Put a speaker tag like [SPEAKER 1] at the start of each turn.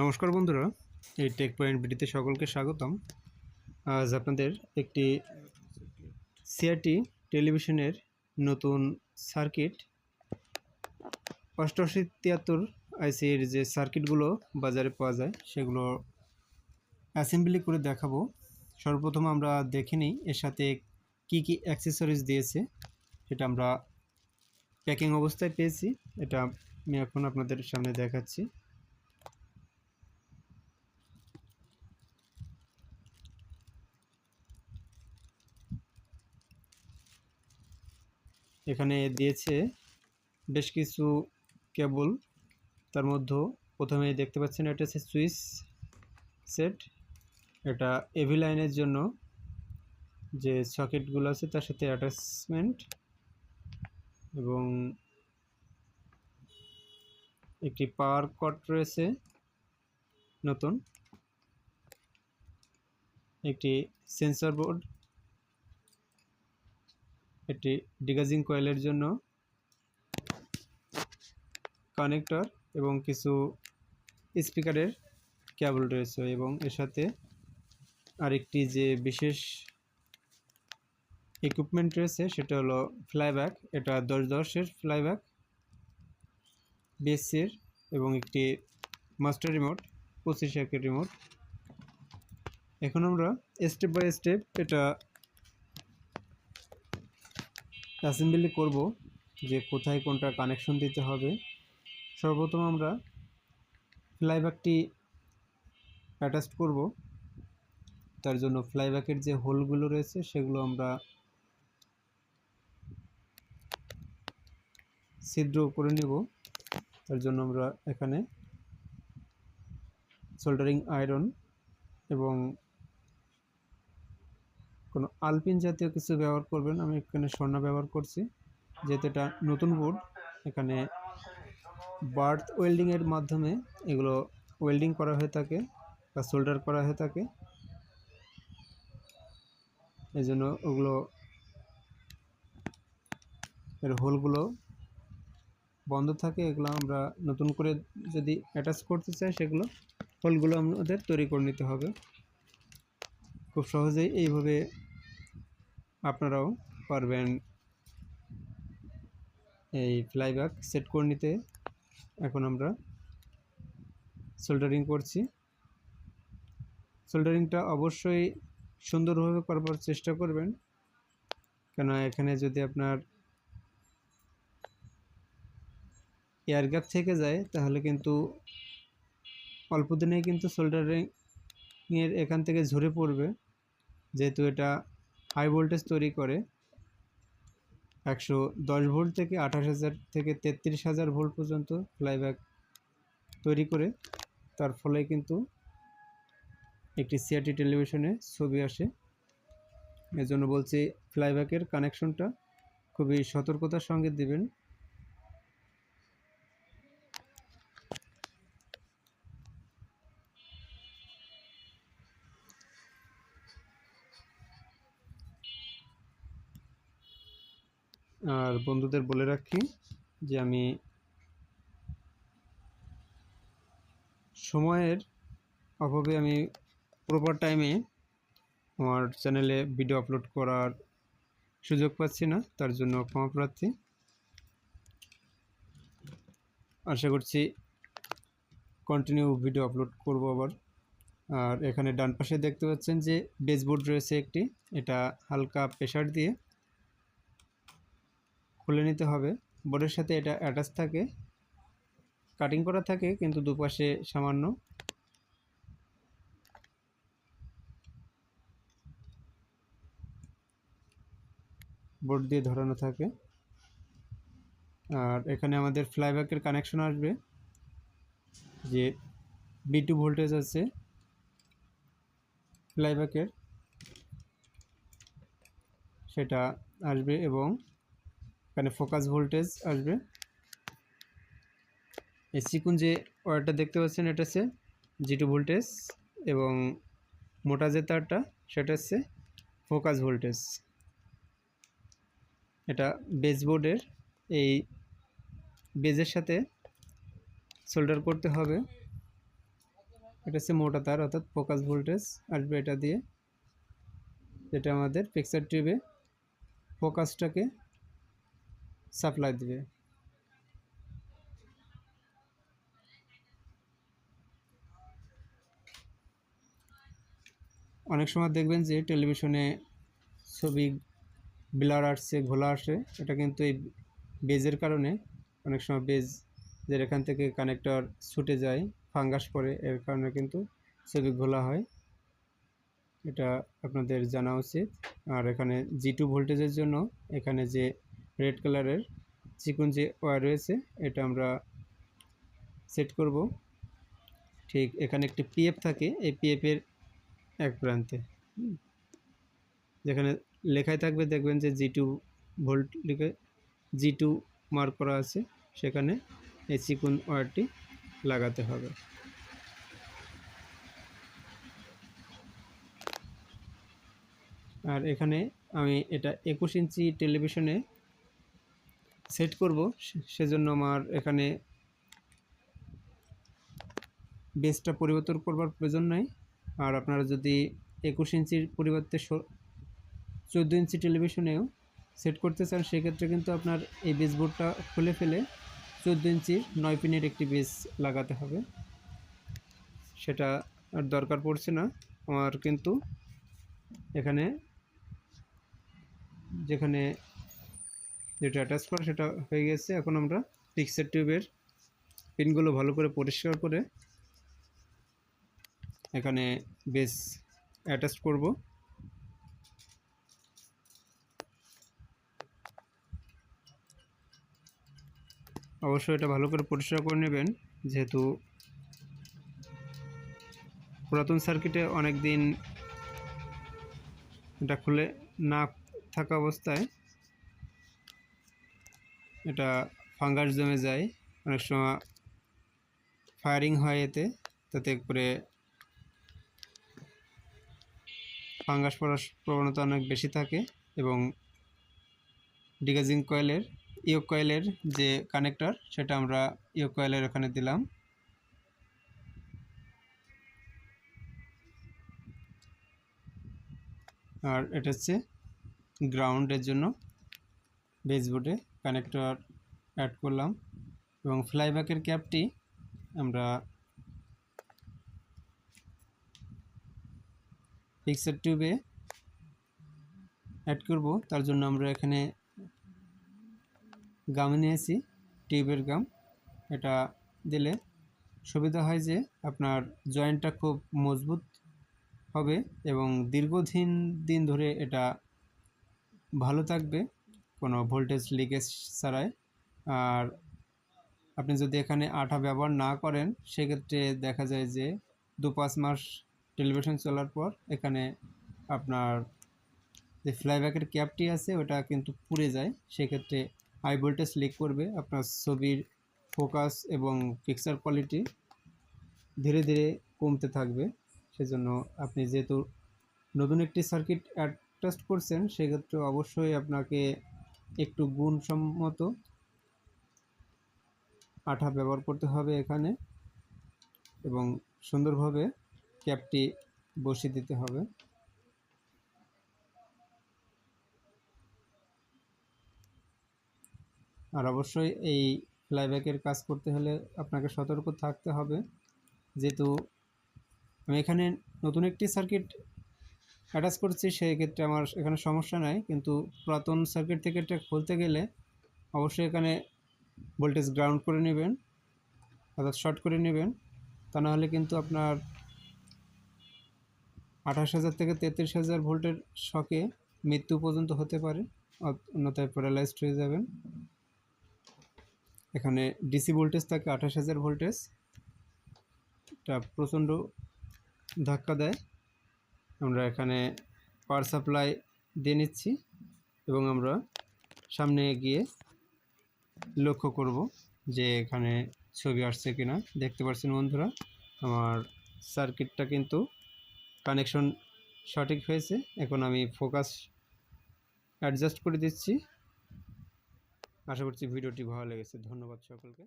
[SPEAKER 1] নমস্কার বন্ধুরা, এই টেক পয়েন্ট ভিডিওতে সকলকে স্বাগতম। আজ আপনাদের একটি সিআরটি টেলিভিশনের নতুন সার্কিট অষ্টআশি তিয়াত্তর আইসির যে সার্কিটগুলো বাজারে পাওয়া যায়, সেগুলো অ্যাসেম্বলি করে দেখাবো। সর্বপ্রথম আমরা দেখে নিই এর সাথে কি কি অ্যাক্সেসরিজ দিয়েছে, সেটা আমরা প্যাকিং অবস্থায় পেয়েছি। এটা আমি এখন আপনাদের সামনে দেখাচ্ছি। এখানে দিয়েছে বেশ কিছু কেবল। তার মধ্যে প্রথমে দেখতে পাচ্ছেন এটা হচ্ছে সুইচ সেট। এটা এভি লাইনের জন্য যে সকেটগুলো আছে তার সাথে অ্যাটাচমেন্ট এবং একটি পাওয়ার কট রয়েছে নতুন। একটি সেন্সর বোর্ড একটি ডিগাজিং কয়েলের জন্য কানেক্টর এবং কিছু স্পিকারের ক্যাবল রয়েছে এবং এর সাথে আরেকটি যে বিশেষ ইকুইপমেন্ট রয়েছে সেটা হলো ফ্লাইব্যাক এটা দশ দশের ফ্লাইব্যাক বিএসসির এবং একটি মাস্টার রিমোট পঁচিশ একের রিমোট এখন আমরা স্টেপ বাই স্টেপ এটা অ্যাসেম্বলি করব যে কোথায় কোনটা কানেকশন দিতে হবে। সর্বপ্রথম আমরা ফ্লাইব্যাকটি অ্যাটাচ করব। তার জন্য ফ্লাইব্যাকের যে হোলগুলো রয়েছে, সেগুলো আমরা ছিদ্র করে নেব। তার জন্য আমরা এখানে সোল্ডারিং আয়রন এবং কোনো আলপিন জাতীয় কিছু ব্যবহার করবেন, আমি এখানে স্বর্ণ ব্যবহার করছি, যেহেতু এটা নতুন বোর্ড, এখানে বার্থ ওয়েল্ডিংয়ের মাধ্যমে এগুলো ওয়েল্ডিং করা হয়ে থাকে বা সোল্ডার করা হয়ে থাকে। এই জন্য ওগুলো এর হোলগুলো বন্ধ থাকে, এগুলো আমরা নতুন করে যদি অ্যাটাচ করতে চাই সেগুলো হোলগুলো আমাদের তৈরি করে নিতে হবে। খুব সহজেই এইভাবে আপনারাও পারবেন এই ফ্লাইব্যাক সেট করে নিতে। এখন আমরা সোল্ডারিং করছি। সোল্ডারিংটা অবশ্যই সুন্দরভাবে করবার চেষ্টা করবেন। কেন এখানে যদি আপনার এয়ার গ্যাপ থেকে যায়, তাহলে কিন্তু অল্প দিনেই কিন্তু সোল্ডারিংয়ের এখান থেকে ঝরে পড়বে। যেহেতু এটা হাই ভোল্টেজ তৈরি করে একশো দশ ভোল্ট থেকে আঠাশ হাজার থেকে তেত্রিশ হাজার ভোল্ট পর্যন্ত ফ্লাইব্যাক তৈরি করে। তার ফলে কিন্তু একটি সিআরটি টেলিভিশনে ছবি আসে। এজন্য বলছি ফ্লাইব্যাকের কানেকশনটা খুবই সতর্কতার সঙ্গে দিবেন। আর বন্ধুদের বলে রাখি যে আমি সময়ের অভাবে আমি প্রপার টাইমে আমার চ্যানেলে ভিডিও আপলোড করার সুযোগ পাচ্ছি না, তার জন্য ক্ষমা প্রার্থী। আশা করছি কন্টিনিউ ভিডিও আপলোড করব আবার। আর এখানে ডান পাশে দেখতে পাচ্ছেন যে বেসবোর্ড রয়েছে একটি, এটা হালকা প্রেশার দিয়ে খুলে নিতে হবে। বোর্ডের সাথে এটা অ্যাটাচ থাকে। কাটিং করা থাকে, কিন্তু দুপাশে সামান্য। বোর্ড দিয়ে ধরানো থাকে। আর এখানে আমাদের ফ্লাইব্যাকের কানেকশন আসবে, যে বি টু ভোল্টেজ আছে। ফ্লাইব্যাকের সেটা আসবে এবং এখানে ফোকাস ভোল্টেজ আসবে। এই চিকুন যে ওয়ারটা দেখতে পাচ্ছেন, এটা হচ্ছে জি টু ভোল্টেজ এবং মোটা যে তারটা, সেটা হচ্ছে ফোকাস ভোল্টেজ এটা বেসবোর্ডের এই বেজের সাথে সোল্ডার করতে হবে। এটা হচ্ছে মোটা তার, অর্থাৎ ফোকাস ভোল্টেজ আসবে এটা দিয়ে। যেটা আমাদের পিকচার টিউবে ফোকাসটাকে সাপ্লাই দিবে। অনেক সময় দেখবেন যে টেলিভিশনে ছবি ব্লার আসছে, ঘোলা আসে, এটা কিন্তু এই বেজের কারণে অনেক সময় বেজ যের এখান থেকে কানেক্টর ছুটে যায় ফাঙ্গাস পড়ে, এর কারণে কিন্তু ছবি ঘোলা হয়। এটা আপনাদের জানা উচিত। আর এখানে জি টু ভোল্টেজের জন্য এখানে যে রেড কালারের চিকুন যে ওয়ার রয়েছে, এটা আমরা সেট করব ঠিক এখানে একটি পিএফ থাকে, এই পিএফের এক প্রান্তে। যেখানে লেখায় থাকবে, দেখবেন যে জি টু ভোল্ট লিখে জি টু মার্ক করা আছে, সেখানে এই চিকুন ওয়ারটি লাগাতে হবে আর এখানে আমি এটা একুশ ইঞ্চি টেলিভিশনে সেট করব। সেজন্য আমার এখানে বেসটা পরিবর্তন করবার প্রয়োজন নাই। আর আপনারা যদি একুশ ইঞ্চির পরিবর্তে চোদ্দ ইঞ্চি টেলিভিশনেও সেট করতে চান, সেক্ষেত্রে কিন্তু আপনার এই বেসবোর্ডটা খুলে ফেলে চোদ্দ ইঞ্চির নয় পিনের একটি বেস লাগাতে হবে। সেটা আর দরকার পড়ছে না। আমার কিন্তু এখানে যেখানে যেটা অ্যাটাচ করা সেটা হয়ে গেছে। এখন আমরা পিক্সার টিউবের পিনগুলো ভালো করে পরিষ্কার করে এখানে বেস অ্যাটাচ করব। অবশ্যই এটা ভালো করে পরিষ্কার করে নেবেন, যেহেতু পুরাতন সার্কিটে অনেক দিন এটা খুলে না থাকা অবস্থায় এটা ফাঙ্গাস জমে যায়। অনেক সময় ফায়ারিং হয় এতে। তাতে করে ফাঙ্গাস পড়ার প্রবণতা অনেক বেশি থাকে এবং ডিগাজিং কয়েলের ইয়ক কয়েলের যে কানেক্টর সেটা আমরা ইয়ক কয়েলের ওখানে দিলাম। আর এটা হচ্ছে গ্রাউন্ডের জন্য বেসবোর্ডে কানেক্টর অ্যাড করলাম এবং ফ্লাইব্যাকের ক্যাপটি আমরা পিক্সার টিউবে অ্যাড করব। তার জন্য আমরা এখানে গাম নিয়েছি টিউবের গাম এটা দিলে সুবিধা হয় যে আপনার জয়েন্টটা খুব মজবুত হবে এবং দীর্ঘদিন দিন ধরে এটা ভালো থাকবে। কোনো ভোল্টেজ লিকেজ ছাড়াই। আর আপনি যদি এখানে আঠা ব্যবহার না করেন, সেক্ষেত্রে দেখা যায় যে দু পাঁচ মাস টেলিভিশন চলার পর এখানে আপনার যে ফ্লাইব্যাকের ক্যাপটি আছে, ওটা কিন্তু পুড়ে যায়। সেক্ষেত্রে হাই ভোল্টেজ লিক করবে আপনার ছবির ফোকাস এবং পিকচার কোয়ালিটি ধীরে ধীরে কমতে থাকবে। সেজন্য আপনি যেহেতু নতুন একটি সার্কিট অ্যাডজাস্ট করছেন, সেক্ষেত্রে অবশ্যই আপনাকে একটু গুণসম্মত আঠা ব্যবহার করতে হবে এখানে এবং সুন্দরভাবে ক্যাপটি বসিয়ে দিতে হবে। আর অবশ্যই এই ফ্লাইব্যাকের কাজ করতে হলে আপনাকে সতর্ক থাকতে হবে। যেহেতু আমি এখানে নতুন একটি সার্কিট অ্যাটাচ করছি সেই ক্ষেত্রে আমার এখানে সমস্যা নাই। কিন্তু পুরাতন সার্কিট থেকে এটা খুলতে গেলে অবশ্যই এখানে ভোল্টেজ গ্রাউন্ড করে নেবেন, অর্থাৎ শর্ট করে নেবেন। তা না হলে কিন্তু আপনার আঠাশ হাজার থেকে তেত্রিশ হাজার ভোল্টের শকে মৃত্যু পর্যন্ত হতে পারে অন্যথায় প্যারালাইজড হয়ে যাবেন। এখানে ডিসি ভোল্টেজ থাকে আঠাশ হাজার ভোল্টেজ, এটা প্রচণ্ড ধাক্কা দেয়। আমরা এখানে পাওয়ার সাপ্লাই দিয়ে নিচ্ছি এবং আমরা সামনে গিয়ে লক্ষ্য করব যে এখানে ছবি আসছে কিনা। দেখতে পাচ্ছেন বন্ধুরা, আমার সার্কিটটা কিন্তু কানেকশন সঠিক হয়েছে। এখন আমি ফোকাস অ্যাডজাস্ট করে দিচ্ছি। আশা করছি ভিডিওটি ভালো লেগেছে। ধন্যবাদ সকলকে।